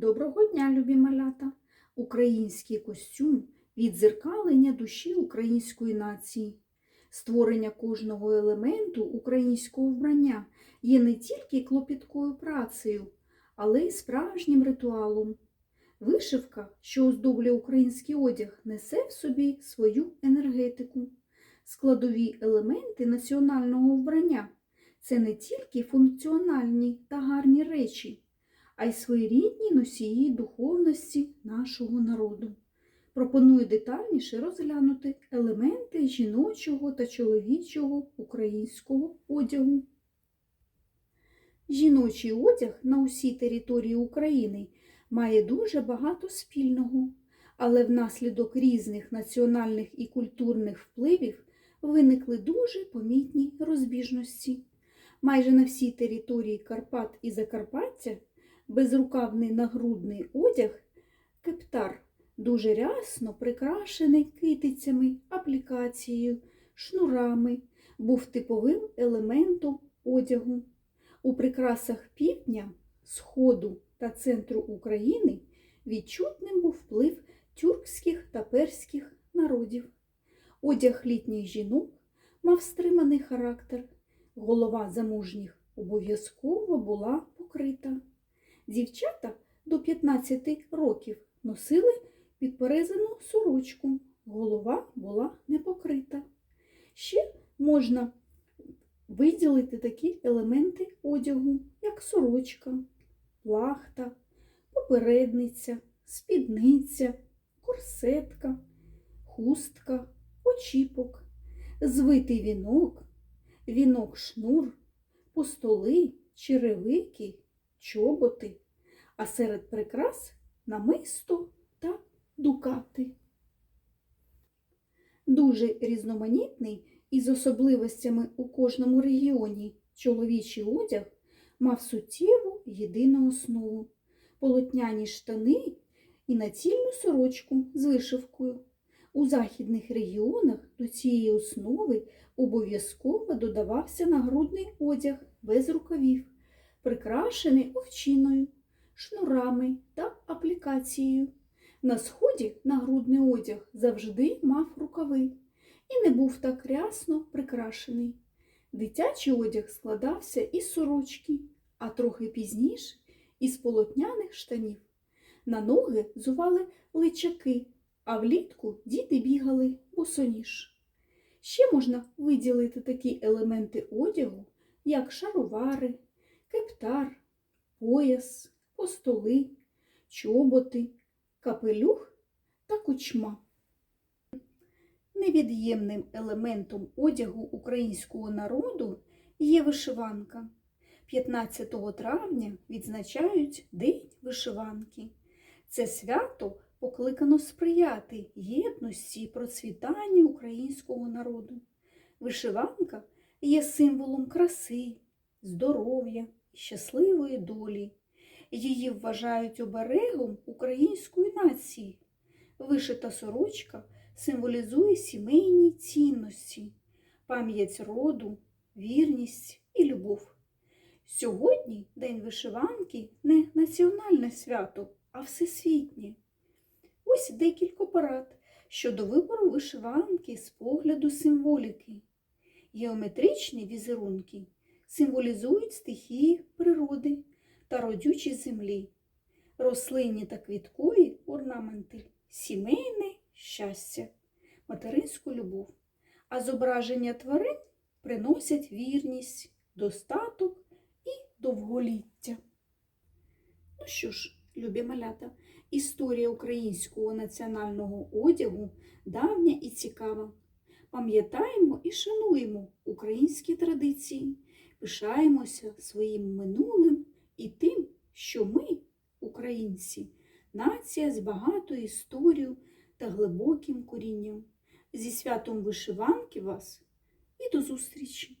Доброго дня, любі малята! Український костюм відзеркалення душі української нації. Створення кожного елементу українського вбрання є не тільки клопіткою працею, але й справжнім ритуалом. Вишивка, що оздоблює український одяг, несе в собі свою енергетику. Складові елементи національного вбрання це не тільки функціональні та гарні речі, а й своєрідні носії духовності нашого народу. Пропоную детальніше розглянути елементи жіночого та чоловічого українського одягу. Жіночий одяг на усій території України має дуже багато спільного, але внаслідок різних національних і культурних впливів виникли дуже помітні розбіжності. Майже на всій території Карпат і Закарпаття безрукавний нагрудний одяг кептар дуже рясно прикрашений китицями, аплікацією, шнурами, був типовим елементом одягу. У прикрасах півдня, сходу та центру України відчутним був вплив тюркських та перських народів. Одяг літніх жінок мав стриманий характер, голова замужніх обов'язково була покрита. Дівчата до 15 років носили підперезану сорочку, голова була не покрита. Ще можна виділити такі елементи одягу, як сорочка, плахта, попередниця, спідниця, корсетка, хустка, очіпок, звитий вінок, вінок шнур, постоли, черевики, чоботи, а серед прикрас намисто та дукати. Дуже різноманітний із особливостями у кожному регіоні чоловічий одяг мав суттєву єдину основу полотняні штани і націльну сорочку з вишивкою. У західних регіонах до цієї основи обов'язково додавався нагрудний одяг без рукавів, прикрашений овчиною, шнурами та аплікацією. На сході нагрудний одяг завжди мав рукави і не був так рясно прикрашений. Дитячий одяг складався із сорочки, а трохи пізніше із полотняних штанів. На ноги зували личаки, а влітку діти бігали босоніж. Ще можна виділити такі елементи одягу, як шаровари, кептар, пояс, постоли, чоботи, капелюх та кучма. Невід'ємним елементом одягу українського народу є вишиванка. 15 травня відзначають День вишиванки. Це свято покликано сприяти єдності і процвітанню українського народу. Вишиванка є символом краси, здоров'я щасливої долі. Її вважають оберегом української нації. Вишита сорочка символізує сімейні цінності, пам'ять роду, вірність і любов. Сьогодні День вишиванки не національне свято, а всесвітнє. Ось декілька порад щодо вибору вишиванки з погляду символіки. Геометричні візерунки символізують стихії природи та родючі землі, рослинні та квіткові орнаменти, сімейне щастя, материнську любов, а зображення тварин приносять вірність, достаток і довголіття. Ну що ж, любі малята, історія українського національного одягу давня і цікава. Пам'ятаємо і шануємо українські традиції, пишаємося своїм минулим і тим, що ми, українці, нація з багатою історією та глибоким корінням. Зі святом вишиванки вас і до зустрічі!